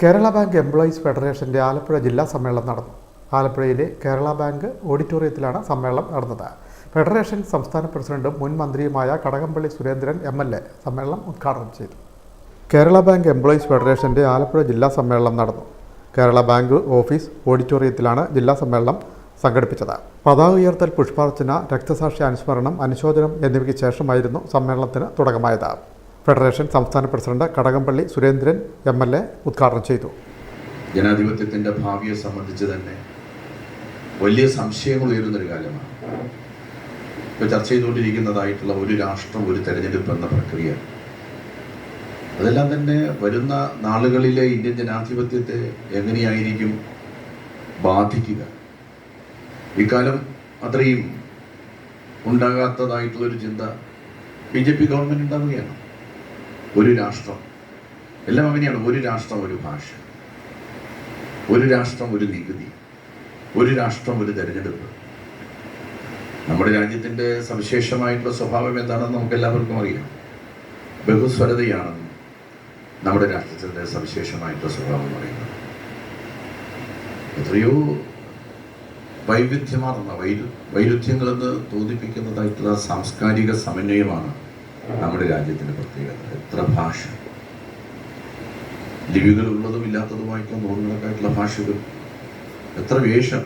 Kerala bank employees ഫെഡറേഷന്റെ ആലപ്പുഴ ജില്ലാ സമ്മേളനം നടന്നു. ആലപ്പുഴയിലെ കേരള ബാങ്ക് ഓഡിറ്റോറിയത്തിലാണ് സമ്മേളനം നടന്നത്. ഫെഡറേഷൻ സംസ്ഥാന പ്രസിഡന്റും മുൻ മന്ത്രിയുമായ Kadakampally Surendran M L A സമ്മേളനം ഉദ്ഘാടനം ചെയ്തു. കേരള ബാങ്ക് എംപ്ലോയീസ് ഫെഡറേഷന്റെ ആലപ്പുഴ ജില്ലാ സമ്മേളനം നടന്നു. കേരള ബാങ്ക് ഓഫീസ് ഓഡിറ്റോറിയത്തിലാണ് ജില്ലാ സമ്മേളനം സംഘടിപ്പിച്ചത്. പതാക ഉയർത്തൽ പുഷ്പാർച്ചന രക്തസാക്ഷി അനുസ്മരണം അനുശോചനം എന്നിവയ്ക്ക് ശേഷമായിരുന്നു സമ്മേളനത്തിന് തുടക്കമായത്. ഫെഡറേഷൻ സംസ്ഥാന president Kadakampally Surendran M L A ഉദ്ഘാടനം ചെയ്തു. ജനാധിപത്യത്തിന്റെ ഭാവിയെ സംബന്ധിച്ച് തന്നെ വലിയ സംശയങ്ങൾ ഉയരുന്നൊരു കാര്യമാണ്. ഇപ്പോൾ ചർച്ച ചെയ്തുകൊണ്ടിരിക്കുന്നതായിട്ടുള്ള ഒരു രാഷ്ട്രം ഒരു തെരഞ്ഞെടുപ്പ് എന്ന പ്രക്രിയ. അതെല്ലാം തന്നെ വരുന്ന നാളുകളിലെ ഇന്ത്യൻ ജനാധിപത്യത്തെ എങ്ങനെയായിരിക്കും ബാധിക്കുക? ഇക്കാലം അത്രയും ഉണ്ടാകാത്തതായിട്ടുള്ളൊരു ചിന്ത ബി ജെ പി ഗവൺമെന്റ് ഉണ്ടാവുകയാണ്. ഒരു രാഷ്ട്രം. എല്ലാം അങ്ങനെയാണ്. ഒരു രാഷ്ട്രം ഒരു ഭാഷ. ഒരു രാഷ്ട്രം ഒരു നികുതി. ഒരു രാഷ്ട്രം ഒരു തെരഞ്ഞെടുപ്പ്. നമ്മുടെ രാജ്യത്തിന്റെ സവിശേഷമായിട്ടുള്ള സ്വഭാവം എന്താണെന്ന് നമുക്ക് എല്ലാവർക്കും അറിയാം. ബഹുസ്വരതയാണെന്ന് നമ്മുടെ രാഷ്ട്രത്തിന്റെ സവിശേഷമായിട്ടുള്ള സ്വഭാവം പറയുന്നത്. എത്രയോ വൈവിധ്യമാർന്ന വൈരു വൈരുദ്ധ്യങ്ങളെന്ന് തോന്നിപ്പിക്കുന്നതായിട്ടുള്ള സാംസ്കാരിക സമന്വയമാണ് നമ്മുടെ രാജ്യത്തിന്റെ പ്രത്യേകത എത്ര ഭാഷ? ലിപികൾ ഉള്ളതും ഇല്ലാത്തതുമായിട്ടുള്ള നൂറുകണക്കായിട്ടുള്ള ഭാഷകൾ. എത്ര വേഷം?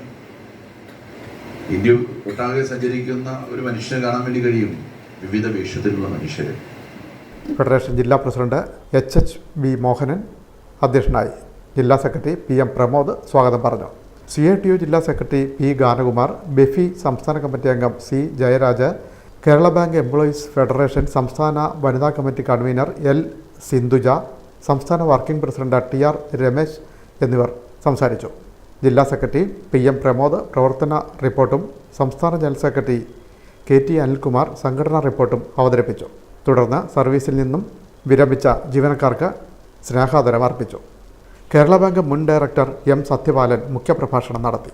ഇന്ത്യ ഒട്ടാകെ സഞ്ചരിക്കുന്ന ഒരു മനുഷ്യനെ കാണാൻ വേണ്ടി കഴിയും. വിവിധ വേഷത്തിലുള്ള മനുഷ്യരെ. ഫെഡറേഷൻ ജില്ലാ president H H B Mohanan അധ്യക്ഷനായി ജില്ലാ സെക്രട്ടറി പി എം പ്രമോദ് സ്വാഗതം പറഞ്ഞു. സി ഐ ടി യു ജില്ലാ സെക്രട്ടറി പി ഗാനകുമാർ ബെഫി സംസ്ഥാന കമ്മിറ്റി അംഗം C Jayaraj Kerala bank employees federation സംസ്ഥാന വനിതാ കമ്മിറ്റി കൺവീനർ എൽ സിന്ധുജ സംസ്ഥാന working president T R Ramesh എന്നിവർ സംസാരിച്ചു. ജില്ലാ സെക്രട്ടറി പി എം പ്രമോദ് പ്രവർത്തന റിപ്പോർട്ടും സംസ്ഥാന general secretary K T Anilkumar സംഘടനാ റിപ്പോർട്ടും അവതരിപ്പിച്ചു. തുടർന്ന് സർവീസിൽ നിന്നും വിരമിച്ച ജീവനക്കാർക്ക് സ്നേഹാദരം അർപ്പിച്ചു. കേരള ബാങ്ക് മുൻ ഡയറക്ടർ എം സത്യപാലൻ മുഖ്യപ്രഭാഷണം നടത്തി.